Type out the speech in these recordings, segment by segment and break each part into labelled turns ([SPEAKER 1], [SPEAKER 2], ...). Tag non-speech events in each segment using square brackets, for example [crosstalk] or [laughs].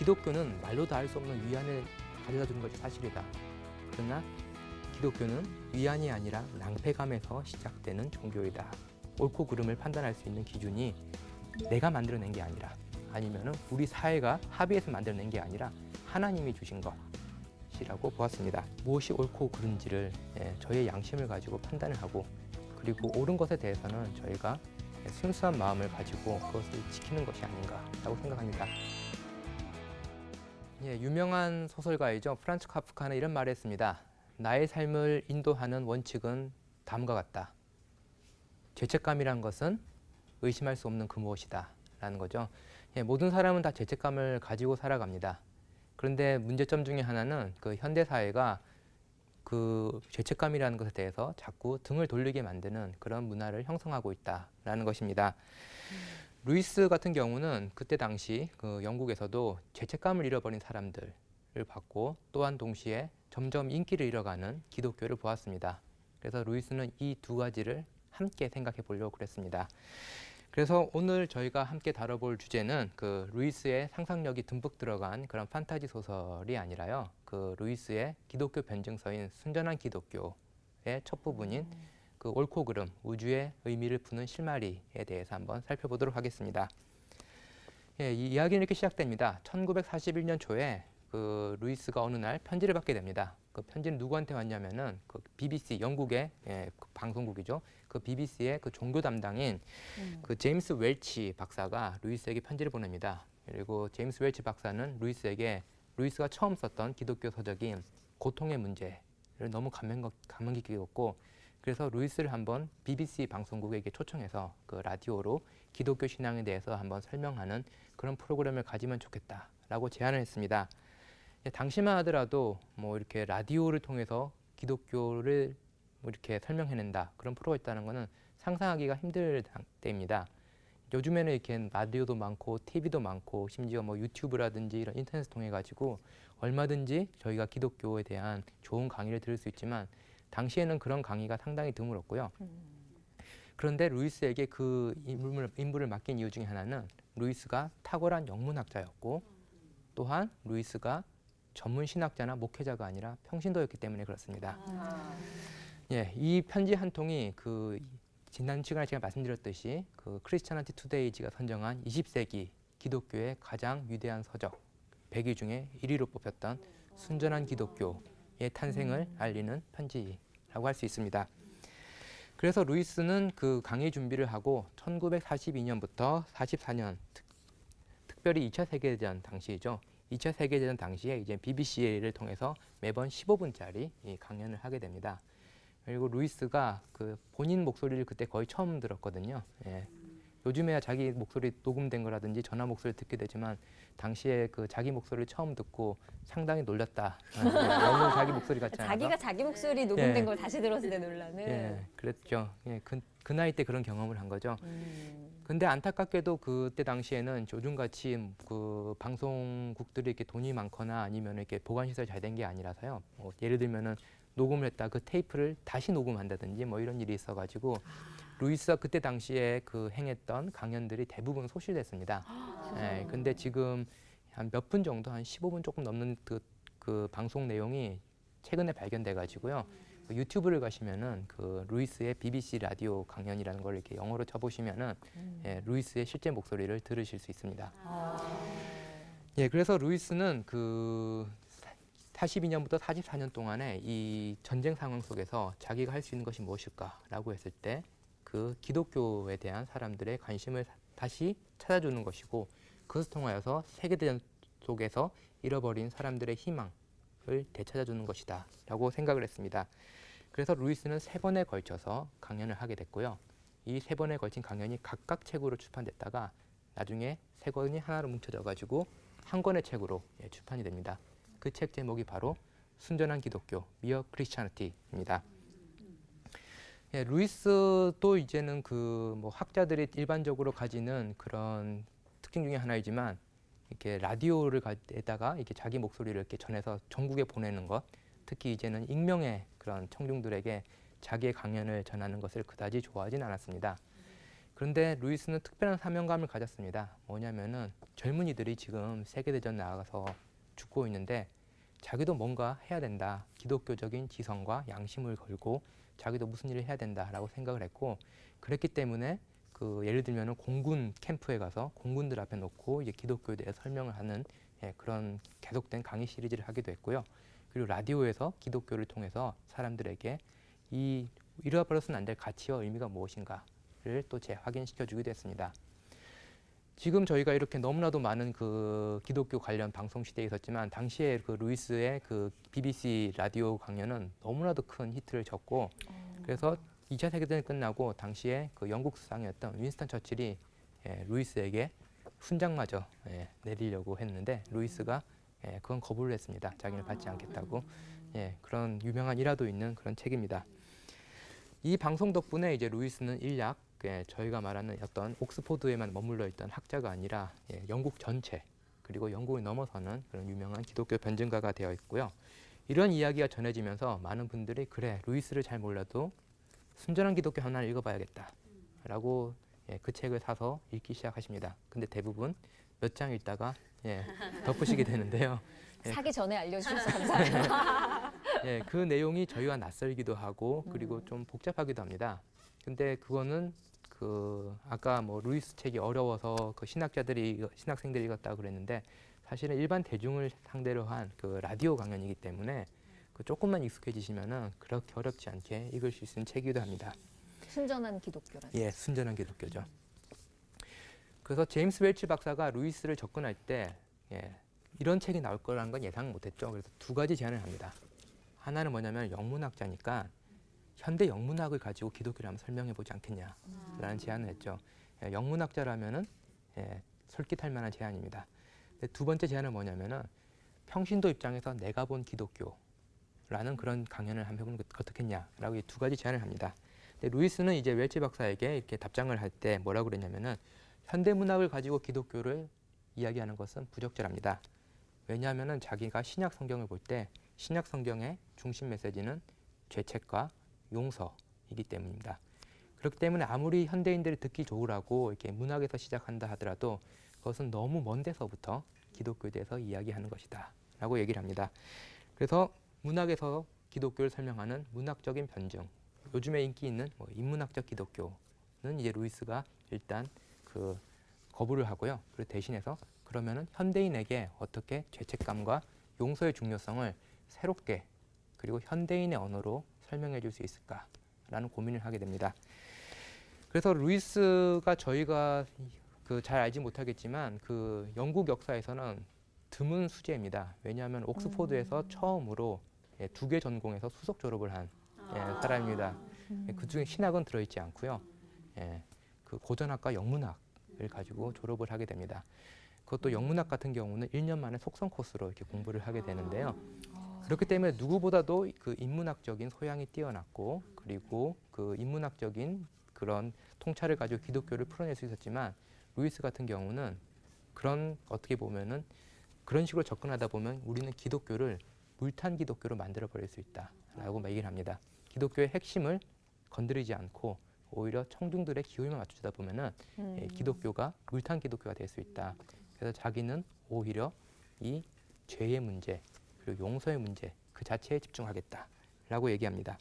[SPEAKER 1] 기독교는 말로 다 할 수 없는 위안을 가져다 주는 것이 사실이다. 그러나 기독교는 위안이 아니라 낭패감에서 시작되는 종교이다. 옳고 그름을 판단할 수 있는 기준이 내가 만들어낸 게 아니라 아니면은 우리 사회가 합의해서 만들어낸 게 아니라 하나님이 주신 것이라고 보았습니다. 무엇이 옳고 그른지를 예, 저희의 양심을 가지고 판단을 하고 그리고 옳은 것에 대해서는 저희가 순수한 마음을 가지고 그것을 지키는 것이 아닌가라고 생각합니다. 예, 유명한 소설가이죠. 프란츠 카프카는 이런 말을 했습니다. 나의 삶을 인도하는 원칙은 다음과 같다. 죄책감이란 것은 의심할 수 없는 그 무엇이다. 라는 거죠. 예, 모든 사람은 다 죄책감을 가지고 살아갑니다. 그런데 문제점 중에 하나는 그 현대 사회가 그 죄책감이라는 것에 대해서 자꾸 등을 돌리게 만드는 그런 문화를 형성하고 있다라는 것입니다. 루이스 같은 경우는 그때 당시 그 영국에서도 죄책감을 잃어버린 사람들을 봤고 또한 동시에 점점 인기를 잃어가는 기독교를 보았습니다. 그래서 루이스는 이 두 가지를 함께 생각해 보려고 그랬습니다. 그래서 오늘 저희가 함께 다뤄볼 주제는 그 루이스의 상상력이 듬뿍 들어간 그런 판타지 소설이 아니라요. 그 루이스의 기독교 변증서인 순전한 기독교의 첫 부분인 그 옳고 그름, 우주의 의미를 푸는 실마리에 대해서 한번 살펴보도록 하겠습니다. 예, 이 이야기는 이렇게 시작됩니다. 1941년 초에 그 루이스가 어느 날 편지를 받게 됩니다. 그 편지는 누구한테 왔냐면은 그 BBC 영국의 예, 그 방송국이죠. 그 BBC의 그 종교 담당인 그 제임스 웰치 박사가 루이스에게 편지를 보냅니다. 그리고 제임스 웰치 박사는 루이스에게 루이스가 처음 썼던 기독교 서적인 고통의 문제를 너무 감명, 감명 깊게 읽었고 그래서 루이스를 한번 BBC 방송국에게 초청해서 그 라디오로 기독교 신앙에 대해서 한번 설명하는 그런 프로그램을 가지면 좋겠다라고 제안을 했습니다. 예, 당시만 하더라도 뭐 이렇게 라디오를 통해서 기독교를 뭐 이렇게 설명해낸다 그런 프로가 있다는 것은 상상하기가 힘들 당- 때입니다. 요즘에는 이렇게 라디오도 많고 TV도 많고 심지어 뭐 유튜브라든지 이런 인터넷을 통해 가지고 얼마든지 저희가 기독교에 대한 좋은 강의를 들을 수 있지만 당시에는 그런 강의가 상당히 드물었고요. 그런데 루이스에게 그 인물을, 인물을 맡긴 이유 중에 하나는 루이스가 탁월한 영문학자였고 또한 루이스가 전문 신학자나 목회자가 아니라 평신도였기 때문에 그렇습니다. 예, 이 편지 한 통이 그 지난 시간에 제가 말씀드렸듯이 그 크리스천한티 투데이지가 선정한 20세기 기독교의 가장 위대한 서적 100위 중에 1위로 뽑혔던 순전한 기독교의 탄생을 알리는 편지라고 할 수 있습니다. 그래서 루이스는 그 강의 준비를 하고 1942년부터 44년 특, 특별히 2차 세계대전 당시이죠. 2차 세계대전 당시에 이제 BBC를 통해서 매번 15분짜리 이 강연을 하게 됩니다. 그리고 루이스가 그 본인 목소리를 그때 거의 처음 들었거든요. 예. 요즘에야 자기 목소리 녹음된 거라든지 전화 목소리 듣게 되지만 당시에 그 자기 목소리를 처음 듣고 상당히 놀랐다. 아, 너무 자기 목소리 같지 않아서.
[SPEAKER 2] 자기가 자기 목소리 녹음된
[SPEAKER 1] 예.
[SPEAKER 2] 걸 다시 들었을 때 놀라는.
[SPEAKER 1] 예, 그랬죠. 예, 그, 그 나이 때 그런 경험을 한 거죠.
[SPEAKER 2] 음.
[SPEAKER 1] 근데 안타깝게도 그때 당시에는 요즘같이 그 방송국들이 이렇게 돈이 많거나 아니면 이렇게 보관 시설이 잘된 게 아니라서요. 뭐 예를 들면은 녹음을 했다 그 테이프를 다시 녹음한다든지 뭐 이런 일이 있어가지고 루이스가 그때 당시에 그 행했던 강연들이 대부분 소실됐습니다. 예, 근데 지금 한 몇 분 정도 한 15분 조금 넘는 그, 그 방송 내용이 최근에 발견돼 가지고요. 그 유튜브를 가시면은 그 루이스의 BBC 라디오 강연이라는 걸 이렇게 영어로 쳐보시면은 예, 루이스의 실제 목소리를 들으실 수 있습니다. 예, 그래서 루이스는 그 42년부터 44년 동안에 이 전쟁 상황 속에서 자기가 할 수 있는 것이 무엇일까라고 했을 때 그 기독교에 대한 사람들의 관심을 다시 찾아주는 것이고 그것을 통하여서 세계대전 속에서 잃어버린 사람들의 희망을 되찾아주는 것이다 라고 생각을 했습니다. 그래서 루이스는 세 번에 걸쳐서 강연을 하게 됐고요. 이 세 번에 걸친 강연이 각각 책으로 출판됐다가 나중에 세 권이 하나로 뭉쳐져 가지고 한 권의 책으로 예, 출판이 됩니다. 그 책 제목이 바로 순전한 기독교, 미어 크리스찬티입니다. 예, 루이스도 이제는 그 뭐 학자들이 일반적으로 가지는 그런 특징 중에 하나이지만 이렇게 라디오를 에다가 이렇게 자기 목소리를 이렇게 전해서 전국에 보내는 것, 특히 이제는 익명의 그런 청중들에게 자기의 강연을 전하는 것을 그다지 좋아하진 않았습니다. 그런데 루이스는 특별한 사명감을 가졌습니다. 뭐냐면은 젊은이들이 지금 세계대전 나가서 죽고 있는데 자기도 뭔가 해야 된다. 기독교적인 지성과 양심을 걸고 자기도 무슨 일을 해야 된다라고 생각을 했고 그랬기 때문에 그 예를 들면은 공군 캠프에 가서 공군들 앞에 놓고 이제 기독교에 대해 설명을 하는 예, 그런 계속된 강의 시리즈를 하기도 했고요. 그리고 라디오에서 기독교를 통해서 사람들에게 이 잃어버려서는 안 될 가치와 의미가 무엇인가를 또 재확인시켜 주기도 했습니다. 지금 저희가 이렇게 너무나도 많은 그 기독교 관련 방송 시대에 있었지만 당시에 그 루이스의 그 BBC 라디오 강연은 너무나도 큰 히트를 쳤고 그래서 2차 세계대전이 끝나고 당시에 그 영국 수상이었던 윈스턴 처칠이 예, 루이스에게 훈장마저 예, 내리려고 했는데 루이스가 예, 그건 거부를 했습니다. 자기는 받지 않겠다고. 예, 그런 유명한 일화도 있는 그런 책입니다. 이 방송 덕분에 이제 루이스는 일약 예, 저희가 말하는 어떤 옥스포드에만 머물러 있던 학자가 아니라 예, 영국 전체 그리고 영국을 넘어서는 그런 유명한 기독교 변증가가 되어 있고요. 이런 이야기가 전해지면서 많은 분들이 그래 루이스를 잘 몰라도 순전한 기독교 하나를 읽어봐야겠다라고 예, 그 책을 사서 읽기 시작하십니다. 근데 대부분 몇 장 읽다가 예, 덮으시게 되는데요. [laughs] 예.
[SPEAKER 2] 사기 전에 알려주셔서 [laughs] 감사해요.
[SPEAKER 1] 예, 그 내용이 저희와 낯설기도 하고 그리고 좀 복잡하기도 합니다. 근데 그거는 그 아까 뭐 루이스 책이 어려워서 그 신학자들이 신학생들이 읽었다 고 그랬는데 사실은 일반 대중을 상대로 한 그 라디오 강연이기 때문에 그 조금만 익숙해지시면은 그렇게 어렵지 않게 읽을 수 있는 책이기도 합니다.
[SPEAKER 2] 순전한 기독교라는.
[SPEAKER 1] 예, 순전한 기독교죠. 그래서 제임스 웰치 박사가 루이스를 접근할 때 예, 이런 책이 나올 거라는 건 예상 못했죠. 그래서 두 가지 제안을 합니다. 하나는 뭐냐면 영문학자니까 현대 영문학을 가지고 기독교를 한번 설명해 보지 않겠냐라는 제안을 했죠. 예, 영문학자라면은 예, 솔깃할 만한 제안입니다. 두 번째 제안은 뭐냐면은 평신도 입장에서 내가 본 기독교라는 그런 강연을 한번 해보는 게 어떻겠냐라고 이 두 가지 제안을 합니다. 근데 루이스는 이제 웰치 박사에게 이렇게 답장을 할 때 뭐라고 그랬냐면은 현대 문학을 가지고 기독교를 이야기하는 것은 부적절합니다. 왜냐하면은 자기가 신약 성경을 볼 때 신약 성경의 중심 메시지는 죄책과 용서이기 때문입니다. 그렇기 때문에 아무리 현대인들이 듣기 좋으라고 이렇게 문학에서 시작한다 하더라도 그것은 너무 먼 데서부터 기독교에 대해서 이야기하는 것이다 라고 얘기를 합니다. 그래서 문학에서 기독교를 설명하는 문학적인 변증, 요즘에 인기 있는 뭐 인문학적 기독교는 이제 루이스가 일단 그 거부를 하고요. 그리고 대신해서 그러면은 현대인에게 어떻게 죄책감과 용서의 중요성을 새롭게 그리고 현대인의 언어로 설명해 줄 수 있을까라는 고민을 하게 됩니다. 그래서 루이스가 저희가 그 잘 알지 못하겠지만 그 영국 역사에서는 드문 수재입니다. 왜냐하면 옥스포드에서 처음으로 예, 두개 전공에서 수석 졸업을 한 예, 사람입니다. 예, 그 중에 신학은 들어있지 않고요. 예, 그 고전학과 영문학을 가지고 졸업을 하게 됩니다. 그것도 영문학 같은 경우는 1년 만에 속성 코스로 이렇게 공부를 하게 되는데요. 그렇기 때문에 누구보다도 그 인문학적인 소양이 뛰어났고 그리고 그 인문학적인 그런 통찰을 가지고 기독교를 풀어낼 수 있었지만 루이스 같은 경우는 그런 어떻게 보면은 그런 식으로 접근하다 보면 우리는 기독교를 물탄 기독교로 만들어 버릴 수 있다라고 얘기를 합니다. 기독교의 핵심을 건드리지 않고 오히려 청중들의 기호에만 맞추다 보면은
[SPEAKER 2] 음.
[SPEAKER 1] 예, 기독교가 물탄 기독교가 될 수 있다. 그래서 자기는 오히려 이 죄의 문제 그리고 용서의 문제 그 자체에 집중하겠다라고 얘기합니다.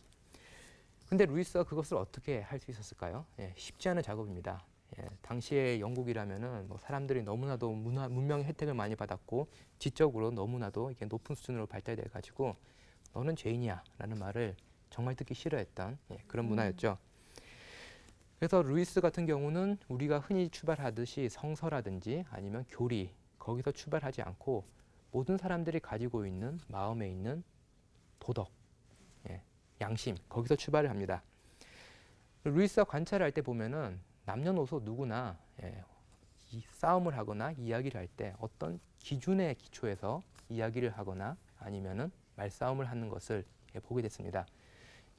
[SPEAKER 1] 근데 루이스가 그것을 어떻게 할 수 있었을까요? 예, 쉽지 않은 작업입니다. 예, 당시의 영국이라면은 뭐 사람들이 너무나도 문화, 문명의 혜택을 많이 받았고 지적으로 너무나도 이게 높은 수준으로 발달돼 가지고 너는 죄인이야라는 말을 정말 듣기 싫어했던 예, 그런 문화였죠. 그래서 루이스 같은 경우는 우리가 흔히 출발하듯이 성서라든지 아니면 교리 거기서 출발하지 않고 모든 사람들이 가지고 있는 마음에 있는 도덕, 예, 양심 거기서 출발을 합니다. 루이스가 관찰할 때 보면은 남녀노소 누구나 예, 이 싸움을 하거나 이야기를 할 때 어떤 기준의 기초에서 이야기를 하거나 아니면은 말싸움을 하는 것을 예, 보게 됐습니다.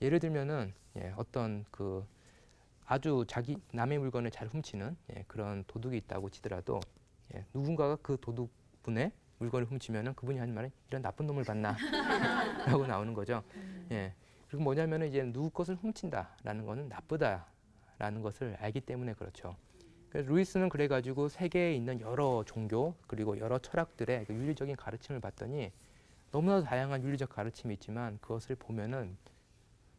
[SPEAKER 1] 예를 들면은 예, 어떤 그 아주 자기 남의 물건을 잘 훔치는 예, 그런 도둑이 있다고 치더라도 예, 누군가가 그 도둑분의 물건을 훔치면은 그분이 하는 말은 이런 나쁜 놈을 봤나라고 [laughs] 나오는 거죠. 예. 그리고 뭐냐면은 이제 누구 것을 훔친다라는 거는 나쁘다라는 것을 알기 때문에 그렇죠. 그래서 루이스는 그래가지고 세계에 있는 여러 종교 그리고 여러 철학들의 그 윤리적인 가르침을 봤더니 너무나도 다양한 윤리적 가르침이 있지만 그것을 보면은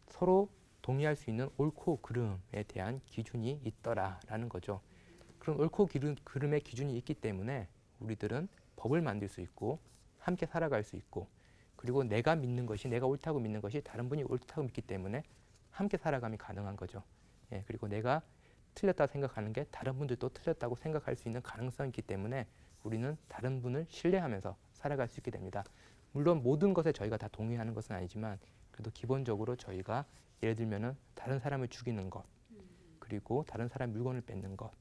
[SPEAKER 1] 서로 동의할 수 있는 옳고 그름에 대한 기준이 있더라라는 거죠. 그런 옳고 기름, 그름의 기준이 있기 때문에 우리들은 법을 만들 수 있고 함께 살아갈 수 있고 그리고 내가 믿는 것이 내가 옳다고 믿는 것이 다른 분이 옳다고 믿기 때문에 함께 살아감이 가능한 거죠. 예, 그리고 내가 틀렸다 생각하는 게 다른 분들도 틀렸다고 생각할 수 있는 가능성이 있기 때문에 우리는 다른 분을 신뢰하면서 살아갈 수 있게 됩니다. 물론 모든 것에 저희가 다 동의하는 것은 아니지만 그래도 기본적으로 저희가 예를 들면은 다른 사람을 죽이는 것 그리고 다른 사람 물건을 뺏는 것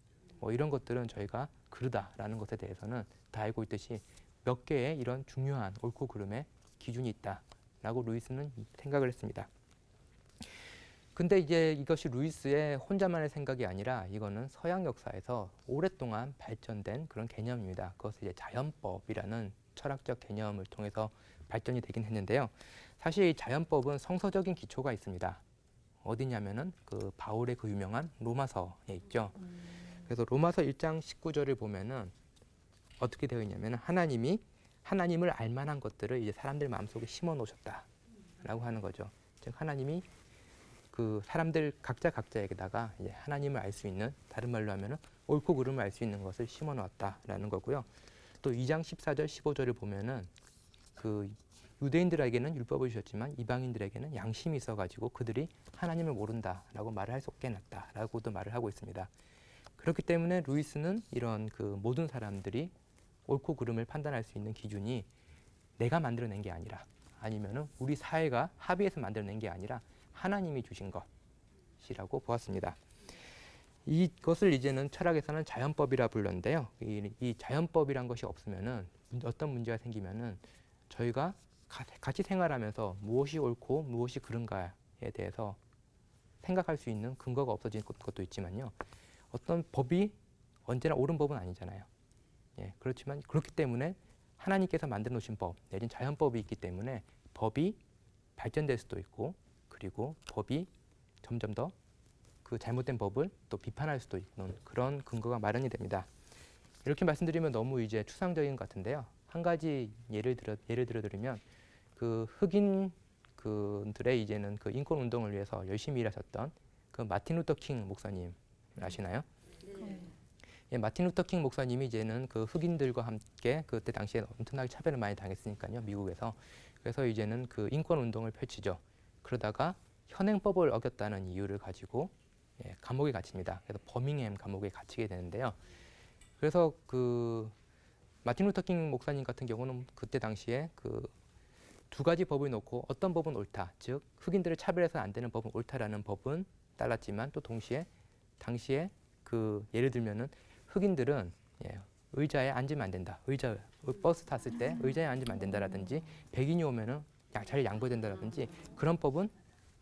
[SPEAKER 1] 뭐 이런 것들은 저희가 그르다라는 것에 대해서는 다 알고 있듯이 몇 개의 이런 중요한 옳고 그름의 기준이 있다라고 루이스는 생각을 했습니다. 근데 이제 이것이 루이스의 혼자만의 생각이 아니라 이거는 서양 역사에서 오랫동안 발전된 그런 개념입니다. 그것을 이제 자연법이라는 철학적 개념을 통해서 발전이 되긴 했는데요. 사실 이 자연법은 성서적인 기초가 있습니다. 어디냐면은 그 바울의 그 유명한 로마서에 있죠. 그래서 로마서 1장 19절을 보면은 어떻게 되어 있냐면 하나님이 하나님을 알 만한 것들을 이제 사람들 마음속에 심어 놓으셨다라고 하는 거죠. 즉 하나님이 그 사람들 각자 각자에게다가 이제 하나님을 알 수 있는 다른 말로 하면은 옳고 그름을 알 수 있는 것을 심어 놓았다라는 거고요. 또 2장 14절 15절을 보면은 그 유대인들에게는 율법을 주셨지만 이방인들에게는 양심이 있어 가지고 그들이 하나님을 모른다라고 말을 할 수 없게 해놨다라고도 말을 하고 있습니다. 그렇기 때문에 루이스는 이런 그 모든 사람들이 옳고 그름을 판단할 수 있는 기준이 내가 만들어낸 게 아니라 아니면은 우리 사회가 합의해서 만들어낸 게 아니라 하나님이 주신 것이라고 보았습니다. 이것을 이제는 철학에서는 자연법이라 불렀는데요. 이, 이 자연법이란 것이 없으면은 어떤 문제가 생기면은 저희가 가- 같이 생활하면서 무엇이 옳고 무엇이 그른가에 대해서 생각할 수 있는 근거가 없어진 것- 것도 있지만요. 어떤 법이 언제나 옳은 법은 아니잖아요. 예, 그렇지만 그렇기 때문에 하나님께서 만들어 놓으신 법, 내린 자연법이 있기 때문에 법이 발전될 수도 있고 그리고 법이 점점 더 그 잘못된 법을 또 비판할 수도 있는 그런 근거가 마련이 됩니다. 이렇게 말씀드리면 너무 이제 추상적인 것 같은데요. 한 가지 예를 들어 예를 들어 드리면 그 흑인 그들의 이제는 그 인권 운동을 위해서 열심히 일하셨던 그 마틴 루터 킹 목사님 아시나요? 예, 마틴 루터 킹 목사님이 이제는 그 흑인들과 함께 그때 당시에 엄청나게 차별을 많이 당했으니까요, 미국에서. 그래서 이제는 그 인권 운동을 펼치죠. 그러다가 현행법을 어겼다는 이유를 가지고 예, 감옥에 갇힙니다. 그래서 버밍햄 감옥에 갇히게 되는데요. 그래서 그 마틴 루터 킹 목사님 같은 경우는 그때 당시에 그 두 가지 법을 놓고 어떤 법은 옳다, 즉 흑인들을 차별해서 안 되는 법은 옳다라는 법은 따랐지만 또 동시에 당시에 그 예를 들면은 흑인들은 예, 의자에 앉으면 안 된다. 의자 버스 탔을 때 의자에 앉으면 안 된다라든지 백인이 오면은 야, 자리 양보해야 된다라든지 그런 법은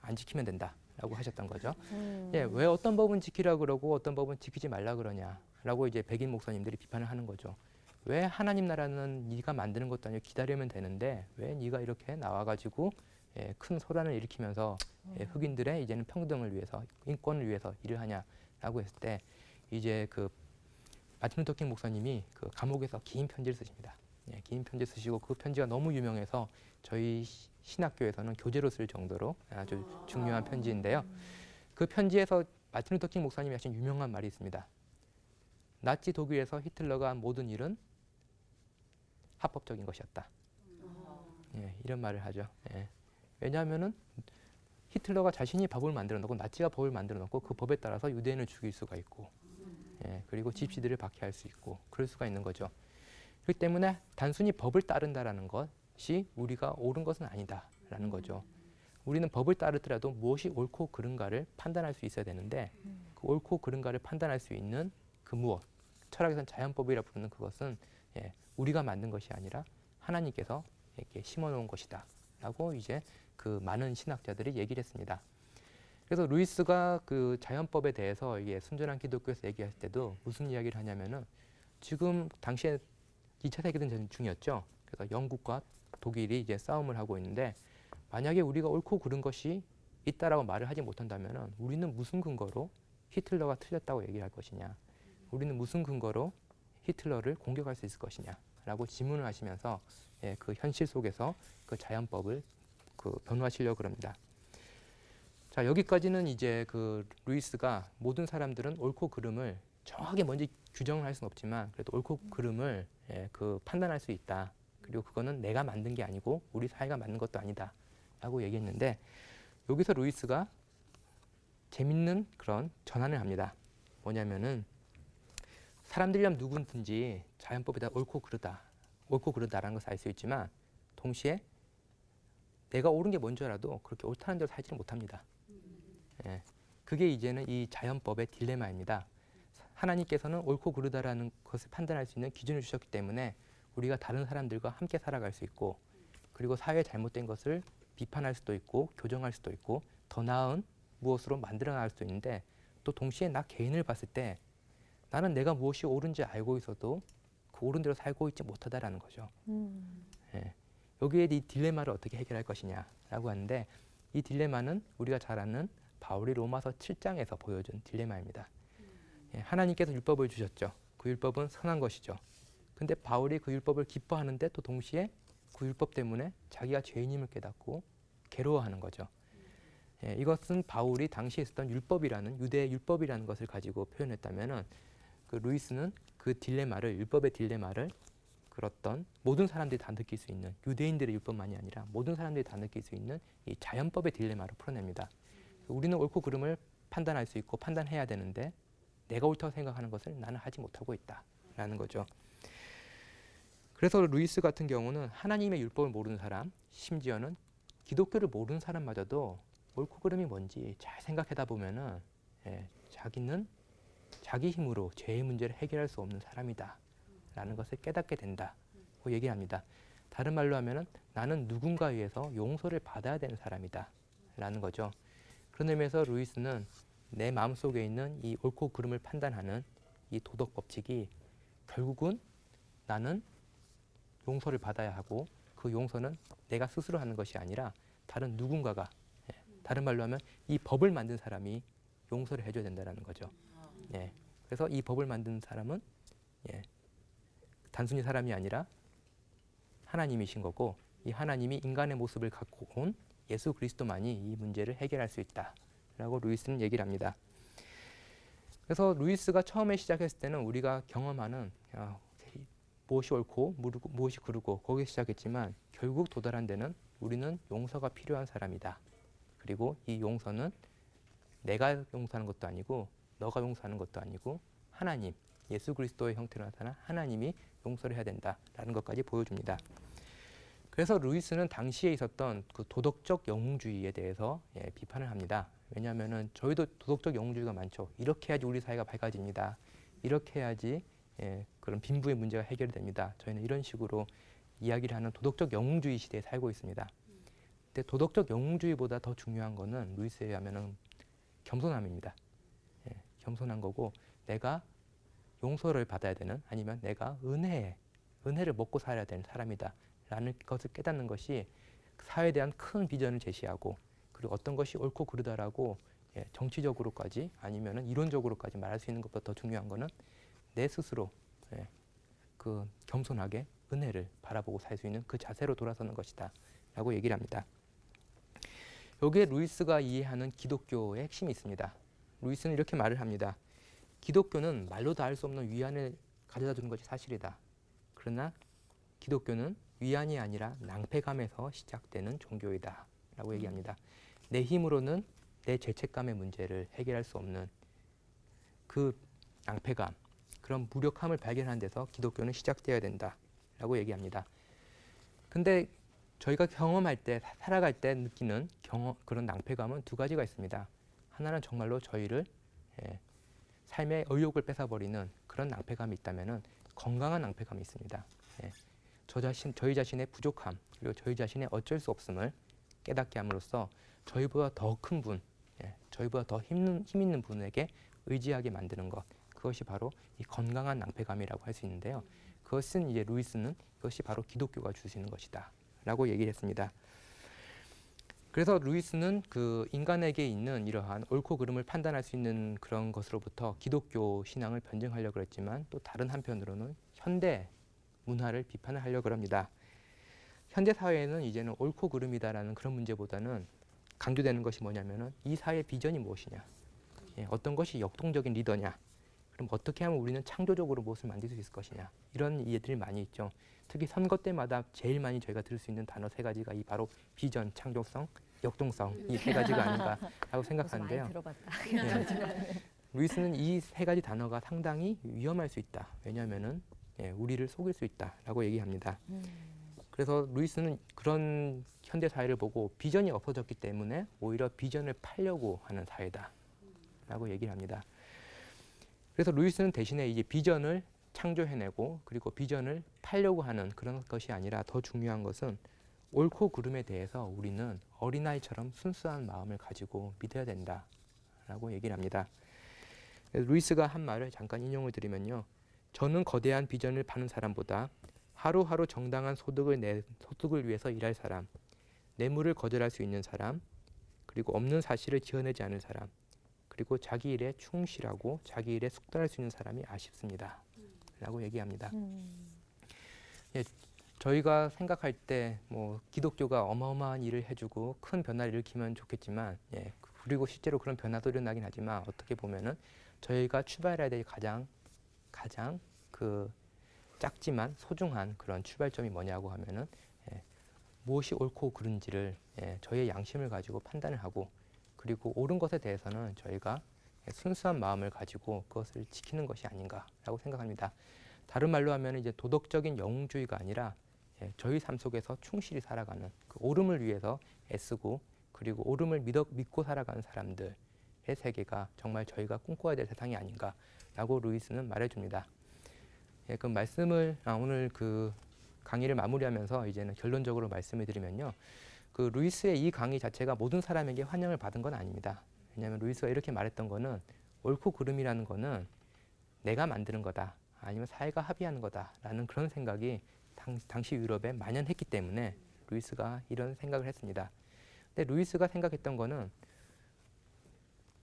[SPEAKER 1] 안 지키면 된다라고 하셨던 거죠.
[SPEAKER 2] 음.
[SPEAKER 1] 예, 왜 어떤 법은 지키라 그러고 어떤 법은 지키지 말라 그러냐라고 이제 백인 목사님들이 비판을 하는 거죠. 왜 하나님 나라는 네가 만드는 것도 아니고 기다리면 되는데 왜 네가 이렇게 나와가지고 예, 큰 소란을 일으키면서 예, 흑인들의 이제는 평등을 위해서 인권을 위해서 일을 하냐 라고 했을 때 이제 그 마틴 루터 킹 목사님이 그 감옥에서 긴 편지를 쓰십니다. 예, 긴 편지 쓰시고 그 편지가 너무 유명해서 저희 시- 신학교에서는 교재로 쓸 정도로 아주 중요한 편지인데요. 그 편지에서 마틴 루터 킹 목사님이 하신 유명한 말이 있습니다. 나치 독일에서 히틀러가 한 모든 일은 합법적인 것이었다. 예, 이런 말을 하죠. 예. 왜냐하면은 히틀러가 자신이 법을 만들어 놓고 나치가 법을 만들어 놓고 그 법에 따라서 유대인을 죽일 수가 있고 예, 그리고 집시들을 박해할 수 있고 그럴 수가 있는 거죠. 그렇기 때문에 단순히 법을 따른다라는 것이 우리가 옳은 것은 아니다라는 거죠. 우리는 법을 따르더라도 무엇이 옳고 그른가를 판단할 수 있어야 되는데 그 옳고 그른가를 판단할 수 있는 그 무엇 철학에서는 자연법이라 부르는 그것은 예, 우리가 만든 것이 아니라 하나님께서 이렇게 심어놓은 것이다라고 이제 그 많은 신학자들이 얘기를 했습니다. 그래서 루이스가 그 자연법에 대해서 이게 순전한 기독교에서 얘기할 때도 무슨 이야기를 하냐면은 지금 당시에 2차 세계대전 중이었죠. 그래서 영국과 독일이 이제 싸움을 하고 있는데 만약에 우리가 옳고 그른 것이 있다라고 말을 하지 못한다면은 우리는 무슨 근거로 히틀러가 틀렸다고 얘기를 할 것이냐? 우리는 무슨 근거로 히틀러를 공격할 수 있을 것이냐 라고 질문을 하시면서 예, 그 현실 속에서 그 자연법을 그 변화하시려고 그럽니다. 자 여기까지는 이제 그 루이스가 모든 사람들은 옳고 그름을 정확하게 먼저 규정을 할 수는 없지만 그래도 옳고 그름을 예, 그 판단할 수 있다. 그리고 그거는 내가 만든 게 아니고 우리 사회가 만든 것도 아니다.라고 얘기했는데 여기서 루이스가 재밌는 그런 전환을 합니다. 뭐냐면은 사람들이라면 누구든지 자연법에 다 옳고 그르다, 옳고 그르다라는 것을 알 수 있지만 동시에 내가 옳은 게 뭔지 알아도 그렇게 옳다는 대로 살지는 못합니다. 예, 그게 이제는 이 자연법의 딜레마입니다. 하나님께서는 옳고 그르다라는 것을 판단할 수 있는 기준을 주셨기 때문에 우리가 다른 사람들과 함께 살아갈 수 있고 그리고 사회에 잘못된 것을 비판할 수도 있고 교정할 수도 있고 더 나은 무엇으로 만들어 나갈 수도 있는데 또 동시에 나 개인을 봤을 때 나는 내가 무엇이 옳은지 알고 있어도 그 옳은 대로 살고 있지 못하다라는 거죠.
[SPEAKER 2] 음.
[SPEAKER 1] 예. 여기에 이 딜레마를 어떻게 해결할 것이냐라고 하는데 이 딜레마는 우리가 잘 아는 바울이 로마서 7장에서 보여준 딜레마입니다. 예, 하나님께서 율법을 주셨죠. 그 율법은 선한 것이죠. 근데 바울이 그 율법을 기뻐하는데 또 동시에 그 율법 때문에 자기가 죄인임을 깨닫고 괴로워하는 거죠. 예, 이것은 바울이 당시에 있었던 율법이라는 유대의 율법이라는 것을 가지고 표현했다면은 그 루이스는 그 딜레마를 율법의 딜레마를 그렇던 모든 사람들이 다 느낄 수 있는 유대인들의 율법만이 아니라 모든 사람들이 다 느낄 수 있는 이 자연법의 딜레마로 풀어냅니다. 우리는 옳고 그름을 판단할 수 있고 판단해야 되는데 내가 옳다고 생각하는 것을 나는 하지 못하고 있다라는 거죠. 그래서 루이스 같은 경우는 하나님의 율법을 모르는 사람, 심지어는 기독교를 모르는 사람마저도 옳고 그름이 뭔지 잘 생각하다 보면은 예, 자기는 자기 힘으로 죄의 문제를 해결할 수 없는 사람이다 라는 것을 깨닫게 된다고 얘기합니다. 다른 말로 하면은 나는 누군가에 의해서 용서를 받아야 되는 사람이다 라는 거죠. 그런 의미에서 루이스는 내 마음 속에 있는 이 옳고 그름을 판단하는 이 도덕 법칙이 결국은 나는 용서를 받아야 하고 그 용서는 내가 스스로 하는 것이 아니라 다른 누군가가 예, 다른 말로 하면 이 법을 만든 사람이 용서를 해줘야 된다는 거죠. 예, 그래서 이 법을 만든 사람은 예, 단순히 사람이 아니라 하나님이신 거고 이 하나님이 인간의 모습을 갖고 온 예수 그리스도만이 이 문제를 해결할 수 있다라고 루이스는 얘기를 합니다. 그래서 루이스가 처음에 시작했을 때는 우리가 경험하는 야, 무엇이 옳고 무엇이 그르고 거기에 시작했지만 결국 도달한 데는 우리는 용서가 필요한 사람이다. 그리고 이 용서는 내가 용서하는 것도 아니고 너가 용서하는 것도 아니고 하나님, 예수 그리스도의 형태로 나타난 하나님이 용서를 해야 된다라는 것까지 보여줍니다. 그래서 루이스는 당시에 있었던 그 도덕적 영웅주의에 대해서 예, 비판을 합니다. 왜냐하면은 저희도 도덕적 영웅주의가 많죠. 이렇게 해야지 우리 사회가 밝아집니다. 이렇게 해야지 예, 그런 빈부의 문제가 해결이 됩니다. 저희는 이런 식으로 이야기를 하는 도덕적 영웅주의 시대에 살고 있습니다. 근데 도덕적 영웅주의보다 더 중요한 거는 루이스에 의하면은 겸손함입니다. 예, 겸손한 거고 내가 용서를 받아야 되는 아니면 내가 은혜 은혜를 먹고 살아야 되는 사람이다 라는 것을 깨닫는 것이 사회에 대한 큰 비전을 제시하고 그리고 어떤 것이 옳고 그르다라고 예, 정치적으로까지 아니면은 이론적으로까지 말할 수 있는 것보다 더 중요한 거는 내 스스로 예, 그 겸손하게 은혜를 바라보고 살 수 있는 그 자세로 돌아서는 것이다 라고 얘기를 합니다. 여기에 루이스가 이해하는 기독교의 핵심이 있습니다. 루이스는 이렇게 말을 합니다. 기독교는 말로 다 할 수 없는 위안을 가져다 주는 것이 사실이다. 그러나 기독교는 위안이 아니라 낭패감에서 시작되는 종교이다. 라고 얘기합니다. 내 힘으로는 내 죄책감의 문제를 해결할 수 없는 그 낭패감, 그런 무력함을 발견하는 데서 기독교는 시작되어야 된다 라고 얘기합니다. 근데 저희가 경험할 때 살아갈 때 느끼는 경험 그런 낭패감은 두 가지가 있습니다. 하나는 정말로 저희를 예, 삶의 의욕을 뺏어버리는 그런 낭패감이 있다면은 건강한 낭패감이 있습니다. 예, 저 자신 저희 자신의 부족함 그리고 저희 자신의 어쩔 수 없음을 깨닫게 함으로써 저희보다 더 큰 분, 예, 저희보다 더 힘, 힘 있는 분에게 의지하게 만드는 것 그것이 바로 이 건강한 낭패감이라고 할 수 있는데요. 그것은 이제 루이스는 그것이 바로 기독교가 줄 수 있는 것이다 라고 얘기를 했습니다. 그래서 루이스는 그 인간에게 있는 이러한 옳고 그름을 판단할 수 있는 그런 것으로부터 기독교 신앙을 변증하려고 그랬지만 또 다른 한편으로는 현대 문화를 비판을 하려고 합니다. 현대 사회에는 이제는 옳고 그름이다라는 그런 문제보다는 강조되는 것이 뭐냐면은 이 사회의 비전이 무엇이냐, 예, 어떤 것이 역동적인 리더냐, 그럼 어떻게 하면 우리는 창조적으로 무엇을 만들 수 있을 것이냐 이런 이해들이 많이 있죠. 특히 선거 때마다 제일 많이 저희가 들을 수 있는 단어 세 가지가 이 바로 비전, 창조성, 역동성 이 세 가지가 아닌가라고 [laughs] 생각하는데요.
[SPEAKER 2] 들어봤다.
[SPEAKER 1] 예. 루이스는 이 세 가지 단어가 상당히 위험할 수 있다. 왜냐하면은 예, 우리를 속일 수 있다라고 얘기합니다.
[SPEAKER 2] 음.
[SPEAKER 1] 그래서 루이스는 그런 현대 사회를 보고 비전이 없어졌기 때문에 오히려 비전을 팔려고 하는 사회다라고 얘기를 합니다. 그래서 루이스는 대신에 이제 비전을 창조해내고 그리고 비전을 팔려고 하는 그런 것이 아니라 더 중요한 것은 옳고 그름에 대해서 우리는 어린아이처럼 순수한 마음을 가지고 믿어야 된다라고 얘기를 합니다. 루이스가 한 말을 잠깐 인용을 드리면요. 저는 거대한 비전을 파는 사람보다 하루하루 정당한 소득을 내 소득을 위해서 일할 사람, 뇌물을 거절할 수 있는 사람, 그리고 없는 사실을 지어내지 않을 사람, 그리고 자기 일에 충실하고 자기 일에 숙달할 수 있는 사람이 아쉽습니다. 라고 얘기합니다.
[SPEAKER 2] 음.
[SPEAKER 1] 저희가 생각할 때 뭐 기독교가 어마어마한 일을 해주고 큰 변화를 일으키면 좋겠지만, 예, 그리고 실제로 그런 변화도 일어나긴 하지만 어떻게 보면은 저희가 출발해야 될 가장 가장 그 작지만 소중한 그런 출발점이 뭐냐고 하면은 예, 무엇이 옳고 그른지를 예, 저희의 양심을 가지고 판단을 하고 그리고 옳은 것에 대해서는 저희가 예, 순수한 마음을 가지고 그것을 지키는 것이 아닌가라고 생각합니다. 다른 말로 하면 이제 도덕적인 영웅주의가 아니라 예, 저희 삶 속에서 충실히 살아가는 그 옳음을 위해서 애쓰고 그리고 옳음을 믿어, 믿고 살아가는 사람들의 세계가 정말 저희가 꿈꿔야 될 세상이 아닌가라고 루이스는 말해줍니다. 예, 그 말씀을 아, 오늘 그 강의를 마무리하면서 이제는 결론적으로 말씀을 드리면요. 그 루이스의 이 강의 자체가 모든 사람에게 환영을 받은 건 아닙니다. 왜냐하면 루이스가 이렇게 말했던 거는 옳고 그름이라는 거는 내가 만드는 거다. 아니면 사회가 합의하는 거다라는 그런 생각이 당, 당시 유럽에 만연했기 때문에 루이스가 이런 생각을 했습니다. 근데 루이스가 생각했던 거는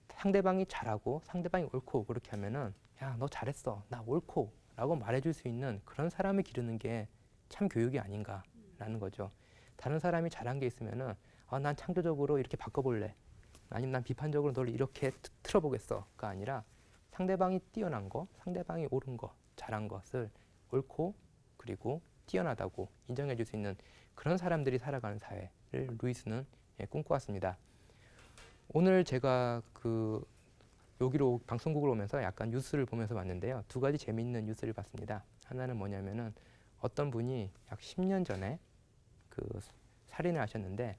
[SPEAKER 1] 상대방이 잘하고 상대방이 옳고 그렇게 하면은 야 너 잘했어 나 옳고 라고 말해줄 수 있는 그런 사람을 기르는 게 참 교육이 아닌가라는 거죠. 다른 사람이 잘한 게 있으면은 아, 난 창조적으로 이렇게 바꿔볼래. 아니면 난 비판적으로 널 이렇게 트- 틀어보겠어가 아니라 상대방이 뛰어난 거, 상대방이 옳은 거, 잘한 것을 옳고 그리고 뛰어나다고 인정해 줄 수 있는 그런 사람들이 살아가는 사회를 루이스는 예, 꿈꿔왔습니다. 오늘 제가 그 여기로 방송국을 오면서 약간 뉴스를 보면서 봤는데요. 두 가지 재미있는 뉴스를 봤습니다. 하나는 뭐냐면은 어떤 분이 약 10년 전에 그 살인을 하셨는데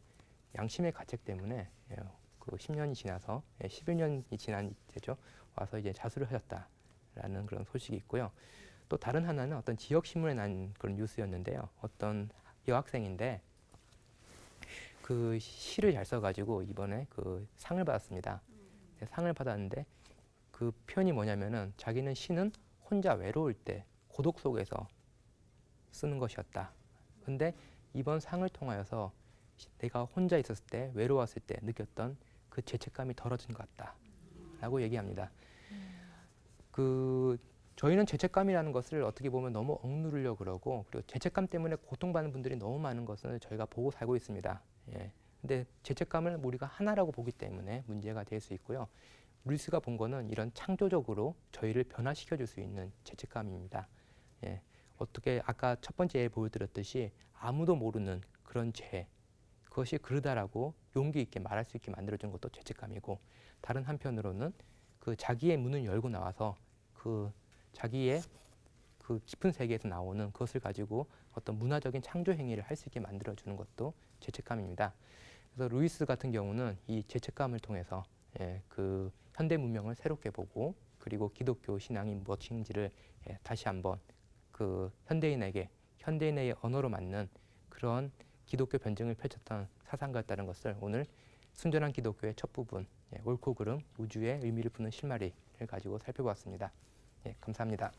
[SPEAKER 1] 양심의 가책 때문에 예, 그 10년이 지나서 예, 11년이 지난 이때죠. 와서 이제 자수를 하셨다라는 그런 소식이 있고요. 또 다른 하나는 어떤 지역 신문에 난 그런 뉴스였는데요. 어떤 여학생인데 그 시를 잘 써가지고 이번에 그 상을 받았습니다. 네, 상을 받았는데 그 표현이 뭐냐면은 자기는 시는 혼자 외로울 때 고독 속에서 쓰는 것이었다. 근데 이번 상을 통하여서 시- 내가 혼자 있었을 때 외로웠을 때 느꼈던 그 죄책감이 덜어진 것 같다라고 얘기합니다. 그 저희는 죄책감이라는 것을 어떻게 보면 너무 억누르려 그러고 그리고 죄책감 때문에 고통받는 분들이 너무 많은 것을 저희가 보고 살고 있습니다. 예. 근데 죄책감을 우리가 하나라고 보기 때문에 문제가 될 수 있고요. 루이스가 본 거는 이런 창조적으로 저희를 변화시켜 줄 수 있는 죄책감입니다. 예. 어떻게 아까 첫 번째 에 보여드렸듯이 아무도 모르는 그런 죄 그것이 그러다라고 용기 있게 말할 수 있게 만들어준 것도 죄책감이고 다른 한편으로는 그 자기의 문을 열고 나와서 그 자기의 그 깊은 세계에서 나오는 그것을 가지고 어떤 문화적인 창조 행위를 할 수 있게 만들어주는 것도 죄책감입니다. 그래서 루이스 같은 경우는 이 죄책감을 통해서 예, 그 현대 문명을 새롭게 보고 그리고 기독교 신앙이 무엇인지를 예, 다시 한번 그 현대인에게 현대인의 언어로 맞는 그런 기독교 변증을 펼쳤던 사상가였다는 것을 오늘 순전한 기독교의 첫 부분 예, 옳고 그름 우주의 의미를 푸는 실마리를 가지고 살펴보았습니다. 예, 감사합니다.